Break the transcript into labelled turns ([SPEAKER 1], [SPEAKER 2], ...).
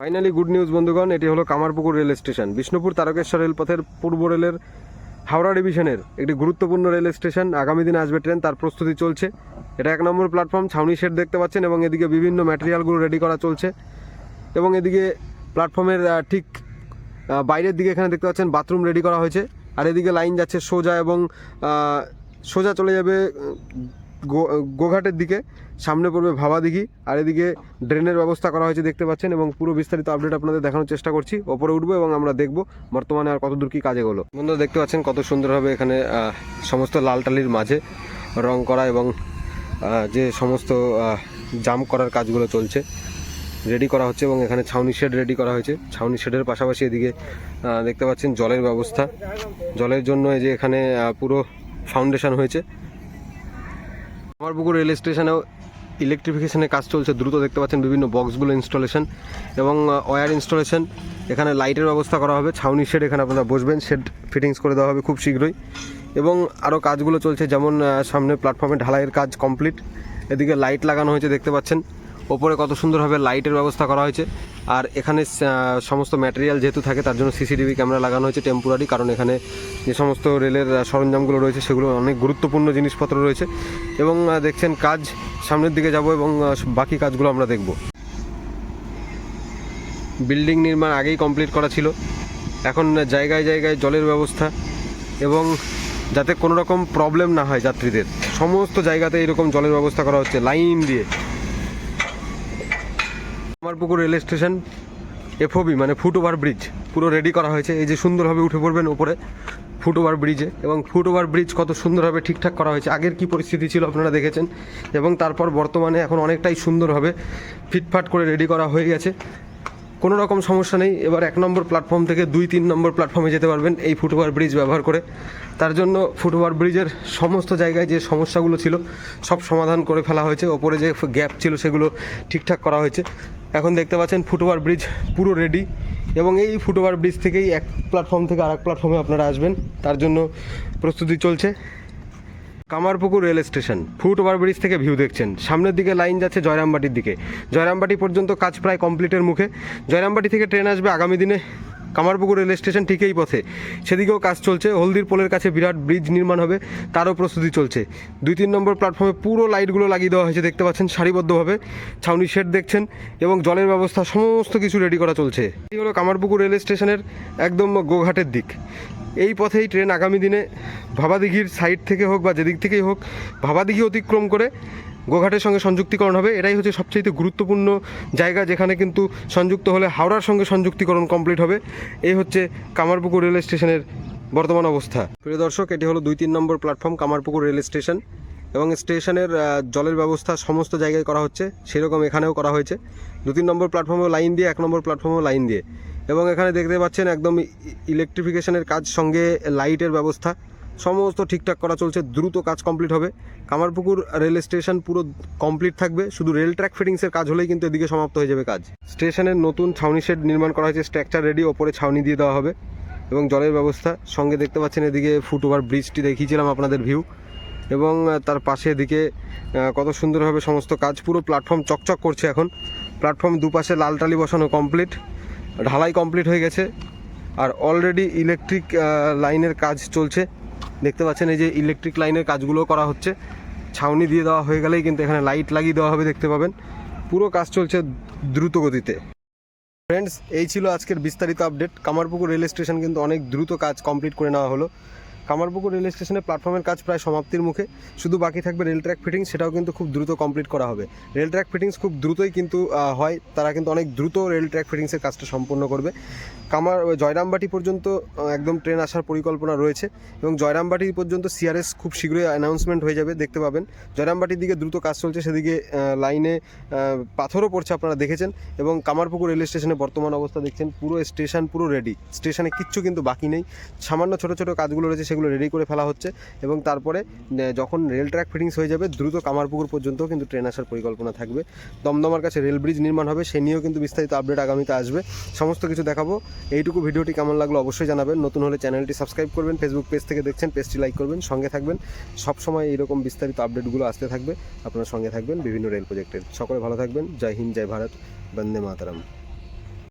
[SPEAKER 1] Finally good news, বন্ধুগণ, এটি হলো কামারপুকুর রেল স্টেশন। বিষ্ণুপুর তারকেশ্বর রেলপথের পূর্ব রেলের হাওড়া ডিভিশনের একটি গুরুত্বপূর্ণ রেল স্টেশন। আগামী দিন আসবে ট্রেন, তার প্রস্তুতি চলছে। এটা এক নম্বর প্ল্যাটফর্ম, ছাউনি শেড দেখতে পাচ্ছেন এবং এদিকে বিভিন্ন ম্যাটেরিয়ালগুলো রেডি করা চলছে। এবং এদিকে প্ল্যাটফর্মের ঠিক বাইরের দিকে এখানে দেখতে পাচ্ছেন বাথরুম রেডি করা হয়েছে। আর এদিকে লাইন যাচ্ছে সোজা এবং সোজা চলে যাবে গোঘাটের দিকে, সামনে পড়বে ভাবা ভাবাদিঘি আর এদিকে ড্রেনের ব্যবস্থা করা হয়েছে দেখতে পাচ্ছেন, এবং পুরো বিস্তারিত আপডেট আপনাদের দেখানোর চেষ্টা করছি। ওপরে উঠবো এবং আমরা দেখব বর্তমানে আর কতদূর কী কাজে হলো বন্ধুরা, দেখতে পাচ্ছেন কত সুন্দরভাবে এখানে সমস্ত লাল টালির মাঝে রং করা এবং যে সমস্ত জাম করার কাজগুলো চলছে রেডি করা হচ্ছে এবং এখানে ছাউনি শেড রেডি করা হয়েছে। ছাউনি শেডের পাশাপাশি এদিকে দেখতে পাচ্ছেন জলের ব্যবস্থা। জলের জন্য এই যে এখানে পুরো ফাউন্ডেশন হয়েছে। কামারপুকুর রেল স্টেশনেও ইলেকট্রিফিকেশনের কাজ চলছে। দ্রুত দেখতে পাচ্ছেন বিভিন্ন বক্সগুলো ইনস্টলেশন এবং ওয়্যার ইনস্টলেশন এখানে লাইটের ব্যবস্থা করা হবে। ছাউনি শেড এখানে আপনারা বসবেন। শেড ফিটিংস করে দেওয়া হবে খুব শীঘ্রই। এবং আরও কাজগুলো চলছে। যেমন সামনে প্ল্যাটফর্মে ঢালাইয়ের কাজ কমপ্লিট এদিকে লাইট লাগানো হয়েছে, দেখতে পাচ্ছেন। ওপরে কত সুন্দরভাবে লাইটের ব্যবস্থা করা হয়েছে। আর এখানে সমস্ত ম্যাটেরিয়াল যেহেতু থাকে, তার জন্য সিসিটিভি ক্যামেরা লাগানো হয়েছে টেম্পোরারি কারণ এখানে যে সমস্ত রেলের সরঞ্জামগুলো রয়েছে, সেগুলো অনেক গুরুত্বপূর্ণ জিনিসপত্র রয়েছে। এবং দেখছেন কাজ, সামনের দিকে যাব এবং বাকি কাজগুলো আমরা দেখব। বিল্ডিং নির্মাণ আগেই কমপ্লিট করা ছিল। এখন জায়গায় জায়গায় জলের ব্যবস্থা এবং যাতে কোনো রকম প্রবলেম না হয় যাত্রীদের। সমস্ত জায়গাতে এরকম জলের ব্যবস্থা করা হচ্ছে, লাইন দিয়ে। কামারপুকুর রেল স্টেশন, এফওবি মানে ফুট ওভার ব্রিজ, পুরো রেডি করা হয়েছে। এই যে সুন্দরভাবে উঠে পড়বেন ওপরে ফুট ওভার ব্রিজে এবং ফুট ওভার ব্রিজ কত সুন্দরভাবে ঠিকঠাক করা হয়েছে। আগের কি পরিস্থিতি ছিল আপনারা দেখেছেন। এবং তারপর বর্তমানে এখন অনেকটাই সুন্দরভাবে ফিটফাট করে রেডি করা হয়ে গেছে। কোনো রকম সমস্যা নেই। এবার এক নম্বর প্ল্যাটফর্ম থেকে দুই, তিন নম্বর প্ল্যাটফর্মে যেতে পারবেন এই ফুট ওভার ব্রিজ ব্যবহার করে। তার জন্য ফুট ওভার ব্রিজের সমস্ত জায়গায় যে সমস্যাগুলো ছিল, সব সমাধান করে ফেলা হয়েছে। ওপরে যে গ্যাপ ছিল, সেগুলো ঠিকঠাক করা হয়েছে। এখন দেখতে পাচ্ছেন ফুটওভার ব্রিজ পুরো রেডি এবং এই ফুটওভার ব্রিজ থেকেই এক প্ল্যাটফর্ম থেকে আরেক প্ল্যাটফর্মে আপনারা আসবেন। তার জন্য প্রস্তুতি চলছে। Kamarpukur rail station foot over bridge থেকে ভিউ দেখছেন। সামনের দিকে লাইন যাচ্ছে জয়রামবাটির দিকে। জয়রামবাটি পর্যন্ত কাজ প্রায় কমপ্লিটের মুখে। জয়রামবাটি থেকে ট্রেন আসবে আগামী দিনে। কামারপুকুর রেল স্টেশন ঠিক এই পথে। সেদিকেও কাজ চলছে। হলদির পোলের কাছে বিরাট ব্রিজ নির্মাণ হবে, তারও প্রস্তুতি চলছে। দুই তিন নম্বর প্ল্যাটফর্মে পুরো লাইটগুলো লাগিয়ে দেওয়া হয়েছে, দেখতে পাচ্ছেন, সারিবদ্ধভাবে। ছাউনি শেড দেখছেন এবং জলের ব্যবস্থা, সমস্ত কিছু রেডি করা চলছে। এই হলো কামারপুকুর রেল স্টেশনের একদম গোঘাটের দিক। এই পথেই ট্রেন আগামী দিনে ভাবাদিঘির সাইড থেকে হোক বা যেদিক থেকেই হোক, ভাবাদিঘি অতিক্রম করে গোঘাটের সঙ্গে সংযুক্তিকরণ হবে, এটাই হচ্ছে সবচেয়ে গুরুত্বপূর্ণ জায়গা, যেখানে কিন্তু সংযুক্ত হলে হাওড়ার সঙ্গে সংযুক্তিকরণ কমপ্লিট হবে। এই হচ্ছে কামারপুকুর রেল স্টেশনের বর্তমান অবস্থা। প্রিয় দর্শক, এটি হলো দুই তিন number platform Kamarpukur rail station. এবং স্টেশনের জলের ব্যবস্থা সমস্ত জায়গায় করা হচ্ছে, সেরকম এখানেও করা হয়েছে। দু তিন নম্বর প্ল্যাটফর্মেও লাইন দিয়ে, এক নম্বর প্ল্যাটফর্মেও লাইন দিয়ে। এবং এখানে দেখতে পাচ্ছেন একদম ইলেকট্রিফিকেশনের কাজ, সঙ্গে লাইটের ব্যবস্থা। সমস্ত ঠিকঠাক করা চলছে, দ্রুত কাজ কমপ্লিট হবে। কামারপুকুর রেল স্টেশন পুরো কমপ্লিট থাকবে, শুধু রেল ট্র্যাক ফিটিংসের কাজ হলেই কিন্তু এদিকে সমাপ্ত হয়ে যাবে কাজ। স্টেশনের নতুন ছাউনি শেড নির্মাণ করা হয়েছে স্ট্রাকচার রেডি ওপরে ছাউনি দিয়ে দেওয়া হবে এবং জলের ব্যবস্থা। সঙ্গে দেখতে পাচ্ছেন এদিকে ফুট ওভার ব্রিজটি দেখিয়েছিলাম আপনাদের ভিউ এবং তার পাশে এদিকে কত সুন্দরভাবে সমস্ত কাজ, পুরো প্ল্যাটফর্ম চকচক করছে এখন। প্ল্যাটফর্ম দুপাশে লাল টালি বসানো কমপ্লিট ঢালাই কমপ্লিট হয়ে গেছে। আর অলরেডি ইলেকট্রিক লাইনের কাজ চলছে। দেখতে পাচ্ছেন এই যে ইলেকট্রিক লাইনের কাজগুলো করা হচ্ছে। ছাউনি দিয়ে দেওয়া হয়ে গেলেই কিন্তু এখানে লাইট লাগিয়ে দেওয়া হবে, দেখতে পাবেন। পুরো কাজ চলছে দ্রুত গতিতে ফ্রেন্ডস এই ছিল আজকের বিস্তারিত আপডেট কামারপুকুর রেল স্টেশন কিন্তু অনেক দ্রুত কাজ কমপ্লিট করে নেওয়া হলো। কামারপুকুর রেল স্টেশনে প্ল্যাটফর্মের কাজ প্রায় সমাপ্তির মুখে। শুধু বাকি থাকবে রেল ট্র্যাক ফিটিংস, সেটাও কিন্তু খুব দ্রুত কমপ্লিট করা হবে। রেল ট্র্যাক ফিটিংস খুব দ্রুতই কিন্তু হয়। তারা কিন্তু অনেক দ্রুত রেল ট্র্যাক ফিটিংসের কাজটা সম্পন্ন করবে। কামার জয়রামবাটি পর্যন্ত একদম ট্রেন আসার পরিকল্পনা রয়েছে এবং জয়রামবাটি পর্যন্ত সিআরএস খুব শীঘ্রই অ্যানাউন্সমেন্ট হয়ে যাবে, দেখতে পাবেন। জয়রামবাটির দিকে দ্রুত কাজ চলছে, সেদিকে লাইনে পাথরও পড়ছে আপনারা দেখেছেন এবং কামারপুকুর রেল স্টেশনে বর্তমান অবস্থা দেখছেন, পুরো স্টেশন পুরো রেডি স্টেশনে কিচ্ছু কিন্তু বাকি নেই। সামান্য ছোটো ছোটো কাজগুলো রয়েছে সেগুলো রেডি করে ফেলা হচ্ছে এবং তারপরে যখন রেল ট্র্যাক ফিটিংস হয়ে যাবে, দ্রুত কামারপুকুর পর্যন্ত কিন্তু ট্রেন আসার পরিকল্পনা থাকবে। দমদমার কাছে রেল ব্রিজ নির্মাণ হবে, সে নিয়েও কিন্তু বিস্তারিত আপডেট আগামীতে আসবে। সমস্ত কিছু দেখাবো। এইটুকু ভিডিওটি কেমন লাগল অবশ্যই জানাবেন। নতুন হলে চ্যানেলটি সাবস্ক্রাইব করবেন ফেসবুক পেজ থেকে দেখছেন পেজটি লাইক করবেন, সঙ্গে থাকবেন। সবসময় এইরকম বিস্তারিত আপডেটগুলো আসতে থাকবে। আপনার সঙ্গে থাকবেন বিভিন্ন রেল প্রজেক্টের সকলে ভালো থাকবেন। জয় হিন্দ, জয় ভারত, বন্দে মাতারাম।